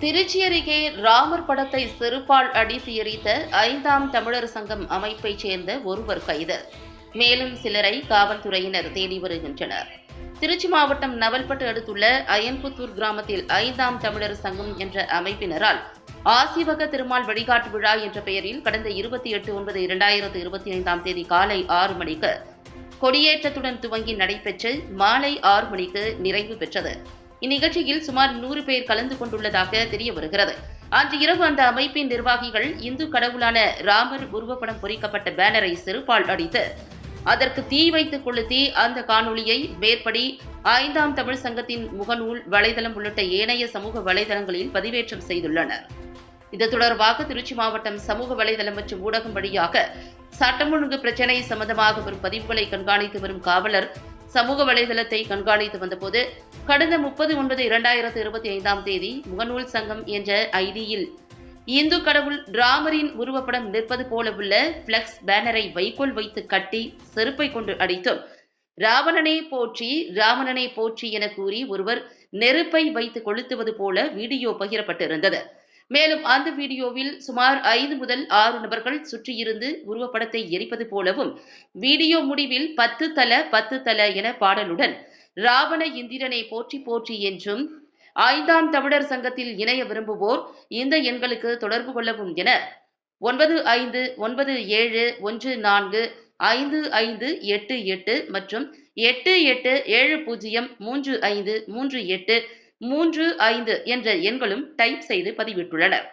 திருச்சி அருகே ராமர் படத்தை செருப்பால் அடித்து எரித்த ஐந்தாம் தமிழர் சங்கம் அமைப்பைச் சேர்ந்த ஒருவர் கைது. மேலும் சிலரை காவல்துறையினர் தேடி வருகின்றனர். திருச்சி மாவட்டம் நவல்பட்டு அடுத்துள்ள அயன்புத்தூர் கிராமத்தில் ஐந்தாம் தமிழர் சங்கம் என்ற அமைப்பினரால் ஆசிவக திருமால் வழிகாட்டு விழா என்ற பெயரில் கடந்த இருபத்தி எட்டு ஒன்பது இரண்டாயிரத்து இருபத்தி ஐந்தாம் தேதி காலை ஆறு மணிக்கு கொடியேற்றத்துடன் துவங்கி நடைபெற்று மாலை ஆறு மணிக்கு நிறைவு பெற்றது. இந்நிகழ்ச்சியில் சுமார் நூறு பேர் கலந்து கொண்டுள்ளதாக தெரிய வருகிறது. அன்று இரவு அந்த அமைப்பின் நிர்வாகிகள் இந்து கடவுளான ராமர் உருவப்படம் பொறிக்கப்பட்ட பேனரை செருப்பால் அடித்து அதற்கு தீ வைத்து கொளுத்தி அந்த காணொளியை மேற்படி ஐந்தாம் தமிழ் சங்கத்தின் முகநூல் வலைதளம் உள்ளிட்ட ஏனைய சமூக வலைதளங்களில் பதிவேற்றம் செய்துள்ளனர். இது தொடர்பாக திருச்சி மாவட்டம் சமூக வலைதளம் மற்றும் ஊடகம் வழியாக சட்டம் ஒழுங்கு பிரச்சினை சம்பந்தமாக வரும் பதிவுகளை கண்காணித்து வரும் காவலர் சமூக வலைதளத்தை கண்காணித்து வந்தபோது கடந்த முப்பது ஒன்பது இரண்டாயிரத்து இருபத்தி ஐந்தாம் தேதி முகநூல் சங்கம் என்ற ஐடியில் இந்து கடவுள் ராமரின் உருவப்படம் நிற்பது போல உள்ள பிளக்ஸ் பேனரை வைக்கோல் வைத்து கட்டி செருப்பை கொண்டு அடித்தும் ராவணனை போற்றி ராவணனை போற்றி என கூறி ஒருவர் நெருப்பை வைத்து கொளுத்துவது போல வீடியோ பகிரப்பட்டிருந்தது. மேலும் அந்த வீடியோவில் சுமார் ஐந்து முதல் ஆறு நபர்கள் சுற்றியிருந்து உருவப்படத்தை எரிப்பது போலவும் வீடியோ முடிவில் பத்து தல பத்து தல என பாடலுடன் ராவண இந்திரனை போற்றி போற்றி என்றும் ஐந்தாம் தமிழர் சங்கத்தில் இணைய விரும்புவோர் இந்த எண்களுக்கு தொடர்பு கொள்ளவும் என ஒன்பது ஐந்து ஒன்பது ஏழு ஒன்று நான்கு ஐந்து ஐந்து எட்டு எட்டு மற்றும் எட்டு எட்டு ஏழு பூஜ்ஜியம் மூன்று ஐந்து மூன்று எட்டு மூன்று ஐந்து என்ற எண்களும் டைப் செய்து பதிவிட்டுள்ளனர்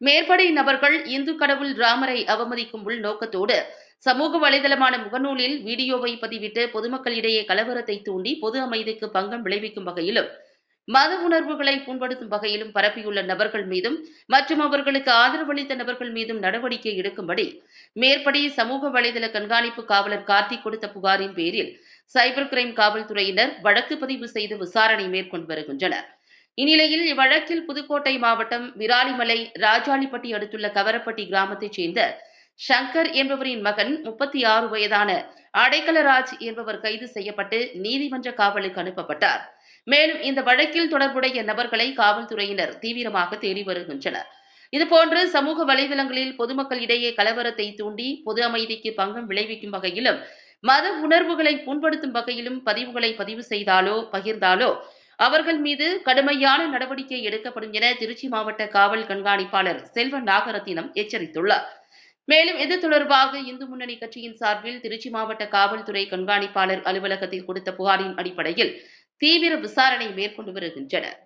மேற்படி நபர்கள் இந்து கடவுள் ராமரை அவமதிக்கும் உள் நோக்கத்தோடு சமூக வலைதளமான முகநூலில் வீடியோவை பதிவிட்டு பொதுமக்களிடையே கலவரத்தை தூண்டி பொது அமைதிக்கு பங்கம் விளைவிக்கும் வகையிலும் மத உணர்வுகளை புண்படுத்தும் வகையிலும் பரப்பியுள்ள நபர்கள் மீதும் மற்றும் அவர்களுக்கு ஆதரவளித்த நபர்கள் மீதும் நடவடிக்கை எடுக்கும்படி மேற்படி சமூக வலைதள கண்காணிப்பு காவலர் கார்த்திக் கொடுத்த புகாரின் பேரில் சைபர் கிரைம் காவல்துறையினர் வழக்கு பதிவு செய்து விசாரணை மேற்கொண்டு வருகின்றனர். இந்நிலையில் இவ்வழக்கில் புதுக்கோட்டை மாவட்டம் விராலிமலை ராஜாளிப்பட்டி அடுத்துள்ள கவரப்பட்டி கிராமத்தைச் சேர்ந்த சங்கர் என்பவரின் மகன் முப்பத்தி ஆறு வயதான அடைக்கலராஜ் என்பவர் கைது செய்யப்பட்டு நீதிமன்ற காவலுக்கு அனுப்பப்பட்டார். மேலும் இந்த வழக்கில் தொடர்புடைய நபர்களை காவல்துறையினர் தீவிரமாக தேடி வருகின்றனர். இதுபோன்று சமூக வலைதளங்களில் பொதுமக்களிடையே கலவரத்தை தூண்டி பொது அமைதிக்கு பங்கம் விளைவிக்கும் வகையிலும் மத உணர்வுகளை புண்படுத்தும் வகையிலும் பதிவுகளை பதிவு செய்தாலோ பகிர்ந்தாலோ அவர்கள் மீது கடுமையான நடவடிக்கை எடுக்கப்படும் என திருச்சி மாவட்ட காவல் கண்காணிப்பாளர் செல்வ நாகரத்தினம் எச்சரித்துள்ளார். மேலும் இது தொடர்பாக இந்து முன்னணி கட்சியின் சார்பில் திருச்சி மாவட்ட காவல்துறை கண்காணிப்பாளர் அலுவலகத்தில் கொடுத்த புகாரின் அடிப்படையில் தீவிர விசாரணை மேற்கொண்டு வருகின்றனர்.